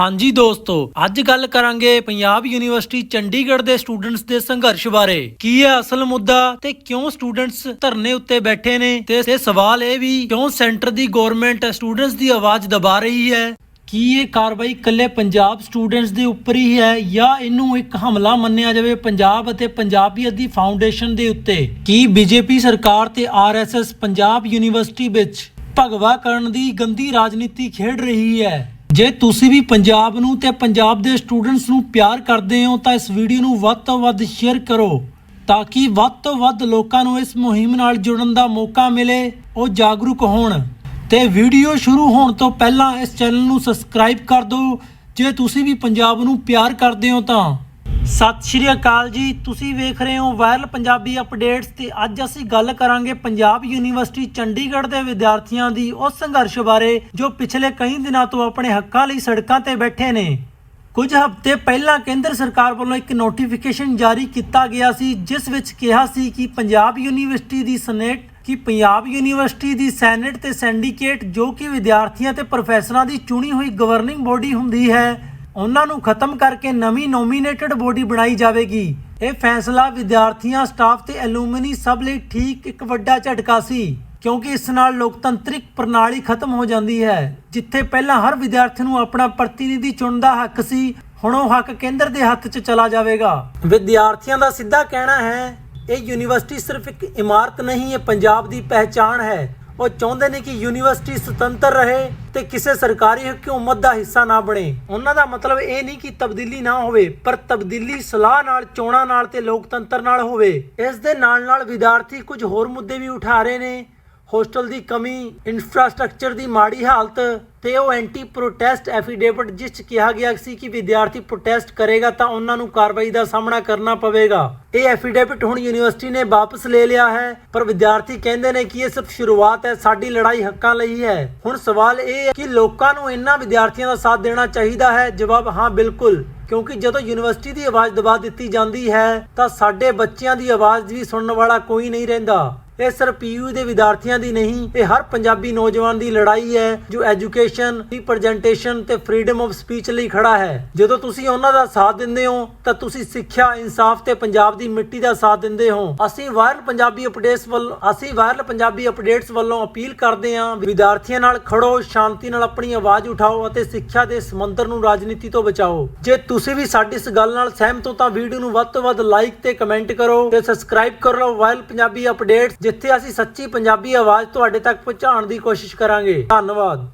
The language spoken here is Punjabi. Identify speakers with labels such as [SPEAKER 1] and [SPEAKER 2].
[SPEAKER 1] ਹਾਂਜੀ ਦੋਸਤੋ, ਅੱਜ ਗੱਲ ਕਰਾਂਗੇ ਪੰਜਾਬ ਯੂਨੀਵਰਸਿਟੀ ਚੰਡੀਗੜ੍ਹ ਦੇ ਸਟੂਡੈਂਟਸ ਦੇ ਸੰਘਰਸ਼ ਬਾਰੇ। ਕੀ ਹੈ ਅਸਲ ਮੁੱਦਾ ਤੇ ਕਿਉਂ ਸਟੂਡੈਂਟਸ ਧਰਨੇ ਉੱਤੇ ਬੈਠੇ ਨੇ? ਤੇ ਤੇ ਸਵਾਲ ਇਹ ਵੀ, ਕਿਉਂ ਸੈਂਟਰ ਦੀ ਗਵਰਨਮੈਂਟ ਸਟੂਡੈਂਟਸ ਦੀ ਆਵਾਜ਼ ਦਬਾ ਰਹੀ ਹੈ? ਕੀ ਇਹ ਕਾਰਵਾਈ ਇਕੱਲੇ ਪੰਜਾਬ ਸਟੂਡੈਂਟਸ ਦੇ ਉੱਪਰ ਹੀ ਹੈ ਜਾਂ ਇਹਨੂੰ ਇੱਕ ਹਮਲਾ ਮੰਨਿਆ ਜਾਵੇ ਪੰਜਾਬ ਅਤੇ ਪੰਜਾਬੀਅਤ ਦੀ ਫਾਊਂਡੇਸ਼ਨ ਦੇ ਉੱਤੇ? ਕੀ ਬੀਜੇਪੀ ਸਰਕਾਰ ਤੇ ਆਰਐਸਐਸ ਪੰਜਾਬ ਯੂਨੀਵਰਸਿਟੀ ਵਿੱਚ ਭਗਵਾ ਕਰਨ ਦੀ ਗੰਦੀ ਰਾਜਨੀਤੀ ਖੇਡ ਰਹੀ ਹੈ? ਜੇ ਤੁਸੀਂ ਵੀ ਪੰਜਾਬ ਨੂੰ ਤੇ ਪੰਜਾਬ ਦੇ ਸਟੂਡੈਂਟਸ ਨੂੰ ਪਿਆਰ ਕਰਦੇ ਹੋ, ਤਾਂ ਇਸ ਵੀਡੀਓ ਨੂੰ ਵੱਧ ਤੋਂ ਵੱਧ ਸ਼ੇਅਰ ਕਰੋ, ਤਾਂ ਕਿ ਵੱਧ ਤੋਂ ਵੱਧ ਲੋਕਾਂ ਨੂੰ ਇਸ ਮੁਹਿੰਮ ਨਾਲ ਜੁੜਨ ਦਾ ਮੌਕਾ ਮਿਲੇ, ਉਹ ਜਾਗਰੂਕ ਹੋਣ। ਤੇ ਵੀਡੀਓ ਸ਼ੁਰੂ ਹੋਣ ਤੋਂ ਪਹਿਲਾਂ ਇਸ ਚੈਨਲ ਨੂੰ ਸਬਸਕ੍ਰਾਈਬ ਕਰ ਦਿਓ। ਜੇ ਤੁਸੀਂ ਵੀ ਪੰਜਾਬ ਨੂੰ ਪਿਆਰ ਕਰਦੇ ਹੋ ਤਾਂ ਸਤਿ ਸ਼੍ਰੀ ਅਕਾਲ ਜੀ। ਤੁਸੀਂ ਵੇਖ ਰਹੇ ਹੋ ਵਾਇਰਲ ਪੰਜਾਬੀ ਅਪਡੇਟਸ ਤੇ ਅੱਜ ਅਸੀਂ ਗੱਲ ਕਰਾਂਗੇ ਪੰਜਾਬ ਯੂਨੀਵਰਸਿਟੀ ਚੰਡੀਗੜ੍ਹ ਦੇ ਵਿਦਿਆਰਥੀਆਂ ਦੀ ਉਸ ਸੰਘਰਸ਼ ਬਾਰੇ ਜੋ ਪਿਛਲੇ ਕਈ ਦਿਨਾਂ ਤੋਂ ਆਪਣੇ ਹੱਕਾਂ ਲਈ ਸੜਕਾਂ ਤੇ ਬੈਠੇ ਨੇ। ਕੁਝ ਹਫ਼ਤੇ ਪਹਿਲਾਂ ਕੇਂਦਰ ਸਰਕਾਰ ਵੱਲੋਂ ਇੱਕ ਨੋਟੀਫਿਕੇਸ਼ਨ ਜਾਰੀ ਕੀਤਾ ਗਿਆ ਸੀ, ਜਿਸ ਵਿੱਚ ਕਿਹਾ ਸੀ ਕਿ ਪੰਜਾਬ ਯੂਨੀਵਰਸਿਟੀ ਦੀ ਸਨੇਟ, ਕਿ ਪੰਜਾਬ ਯੂਨੀਵਰਸਿਟੀ ਦੀ ਸੈਨੇਟ ਤੇ ਸਿੰਡੀਕੇਟ ਜੋ ਕਿ ਵਿਦਿਆਰਥੀਆਂ ਤੇ ਪ੍ਰੋਫੈਸਰਾਂ ਦੀ ਚੁਣੀ ਹੋਈ ਗਵਰਨਿੰਗ ਬੋਡੀ ਹੁੰਦੀ ਹੈ ਉਹਨਾਂ ਨੂੰ ਖਤਮ ਕਰਕੇ ਨਵੀਂ ਨੋਮੀਨੇਟਡ ਬੋਡੀ ਬਣਾਈ ਜਾਵੇਗੀ। ਇਹ ਫੈਸਲਾ ਵਿਦਿਆਰਥੀਆਂ ਸਟਾਫ ਤੇ ਐਲੂਮਨੀ ਸਭ ਲਈ ਠੀਕ ਇੱਕ ਵੱਡਾ ਝਟਕਾ ਸੀ, ਕਿਉਂਕਿ ਇਸ ਨਾਲ ਲੋਕਤੰਤਰਿਕ ਪ੍ਰਣਾਲੀ ਖਤਮ ਹੋ ਜਾਂਦੀ ਹੈ, ਜਿੱਥੇ ਪਹਿਲਾਂ ਹਰ ਵਿਦਿਆਰਥੀ ਨੂੰ ਆਪਣਾ ਪ੍ਰਤੀਨਿਧੀ ਚੁਣਨ ਦਾ ਹੱਕ ਸੀ, ਹੁਣ ਉਹ ਹੱਕ ਕੇਂਦਰ ਦੇ ਹੱਥ 'ਚ ਚਲਾ ਜਾਵੇਗਾ। ਵਿਦਿਆਰਥੀਆਂ ਦਾ ਸਿੱਧਾ ਕਹਿਣਾ ਹੈ, ਇਹ ਯੂਨੀਵਰਸਿਟੀ ਸਿਰਫ ਇੱਕ ਇਮਾਰਤ ਨਹੀਂ, ਇਹ ਪੰਜਾਬ ਦੀ ਪਹਿਚਾਣ ਹੈ। ਉਹ ਚਾਹੁੰਦੇ ਨੇ ਕਿ ਯੂਨੀਵਰਸਿਟੀ ਸੁਤੰਤਰ ਰਹੇ ਤੇ ਕਿਸੇ ਸਰਕਾਰੀ ਹਕੂਮਤ ਦਾ ਹਿੱਸਾ ਨਾ ਬਣੇ। ਉਹਨਾਂ ਦਾ ਮਤਲਬ ਇਹ ਨਹੀਂ ਕਿ ਤਬਦੀਲੀ ਨਾ ਹੋਵੇ, ਪਰ ਤਬਦੀਲੀ ਸਲਾਹ ਨਾਲ, ਚੋਣਾਂ ਨਾਲ ਤੇ ਲੋਕਤੰਤਰ ਨਾਲ ਹੋਵੇ। ਇਸ ਦੇ ਨਾਲ ਨਾਲ ਵਿਦਿਆਰਥੀ ਕੁਝ ਹੋਰ ਮੁੱਦੇ ਵੀ ਉਠਾ ਰਹੇ ਨੇ। ਹੋਸਟਲ ਦੀ ਕਮੀ ਇਨਫਰਾਸਟ੍ਰਕਚਰ ਦੀ ਮਾੜੀ ਹਾਲਤ ਤੇ ਉਹ ਐਂਟੀ ਪ੍ਰੋਟੈਸਟ ਐਫੀਡੇਵਿਟ ਜਿਸ 'ਚ ਕਿਹਾ ਗਿਆ ਸੀ ਕਿ ਵਿਦਿਆਰਥੀ ਪ੍ਰੋਟੈਸਟ ਕਰੇਗਾ ਤਾਂ ਉਹਨਾਂ ਨੂੰ ਕਾਰਵਾਈ ਦਾ ਸਾਹਮਣਾ ਕਰਨਾ ਪਵੇਗਾ। ਇਹ ਐਫੀਡੇਵਿਟ ਹੁਣ ਯੂਨੀਵਰਸਿਟੀ ਨੇ ਵਾਪਸ ਲੈ ਲਿਆ ਹੈ, ਪਰ ਵਿਦਿਆਰਥੀ ਕਹਿੰਦੇ ਨੇ ਕਿ ਇਹ ਸਿਰਫ ਸ਼ੁਰੂਆਤ ਹੈ, ਸਾਡੀ ਲੜਾਈ ਹੱਕਾਂ ਲਈ ਹੈ। ਹੁਣ ਸਵਾਲ ਇਹ ਹੈ ਕਿ ਲੋਕਾਂ ਨੂੰ ਇਹਨਾਂ ਵਿਦਿਆਰਥੀਆਂ ਦਾ ਸਾਥ ਦੇਣਾ ਚਾਹੀਦਾ ਹੈ? ਜਵਾਬ ਹਾਂ, ਬਿਲਕੁਲ। ਕਿਉਂਕਿ ਜਦੋਂ ਯੂਨੀਵਰਸਿਟੀ ਦੀ ਆਵਾਜ਼ ਦਬਾ ਦਿੱਤੀ ਜਾਂਦੀ ਹੈ, ਤਾਂ ਸਾਡੇ ਬੱਚਿਆਂ ਦੀ ਆਵਾਜ਼ ਵੀ ਸੁਣਨ ਵਾਲਾ ਕੋਈ ਨਹੀਂ ਰਹਿੰਦਾ। ਇਹ ਸਿਰਫ ਪੀਯੂ ਦੇ ਵਿਦਿਆਰਥੀਆਂ ਦੀ ਨਹੀਂ, ਇਹ ਹਰ ਪੰਜਾਬੀ ਨੌਜਵਾਨ ਦੀ ਲੜਾਈ ਹੈ, ਜੋ ਐਜੂਕੇਸ਼ਨ ਰਿਪਰੈਜ਼ੈਂਟੇਸ਼ਨ ਤੇ ਫਰੀडम ਆਫ ਸਪੀਚ ਲਈ ਖੜਾ ਹੈ। ਜਦੋਂ ਤੁਸੀਂ ਉਹਨਾਂ ਦਾ ਸਾਥ ਦਿੰਦੇ ਹੋ, ਤਾਂ ਤੁਸੀਂ ਸਿੱਖਿਆ, ਇਨਸਾਫ ਤੇ ਪੰਜਾਬ ਦੀ ਮਿੱਟੀ ਦਾ ਸਾਥ ਦਿੰਦੇ ਹੋ। ਅਸੀਂ ਵਾਇਰਲ ਪੰਜਾਬੀ ਅਪਡੇਟਸ ਵੱਲੋਂ, ਅਸੀਂ ਵਾਇਰਲ ਪੰਜਾਬੀ ਅਪਡੇਟਸ ਵੱਲੋਂ ਅਪੀਲ ਕਰਦੇ ਹਾਂ, ਵਿਦਿਆਰਥੀਆਂ ਨਾਲ ਖੜੋ, ਸ਼ਾਂਤੀ ਨਾਲ ਆਪਣੀ ਆਵਾਜ਼ ਉਠਾਓ ਅਤੇ ਸਿੱਖਿਆ ਦੇ ਸਮੁੰਦਰ ਨੂੰ ਰਾਜਨੀਤੀ ਤੋਂ ਬਚਾਓ। ਜੇ ਤੁਸੀਂ ਵੀ ਸਾਡੀ ਇਸ ਗੱਲ ਨਾਲ ਸਹਿਮਤ ਹੋ, ਤਾਂ ਵੀਡੀਓ ਨੂੰ ਵੱਧ ਤੋਂ ਵੱਧ ਲਾਈਕ ਤੇ ਕਮੈਂਟ ਕਰੋ ਤੇ ਸਬਸਕ੍ਰਾਈਬ ਕਰ ਲਓ। ਵਾਇਰਲ ਪੰਜਾਬੀ ਅਪਡੇਟਸ ਜਿੱਥੇ ਅਸੀਂ ਸੱਚੀ ਪੰਜਾਬੀ ਆਵਾਜ਼ ਤੁਹਾਡੇ ਤੱਕ ਪਹੁੰਚਾਉਣ ਦੀ ਕੋਸ਼ਿਸ਼ ਕਰਾਂਗੇ। ਧੰਨਵਾਦ।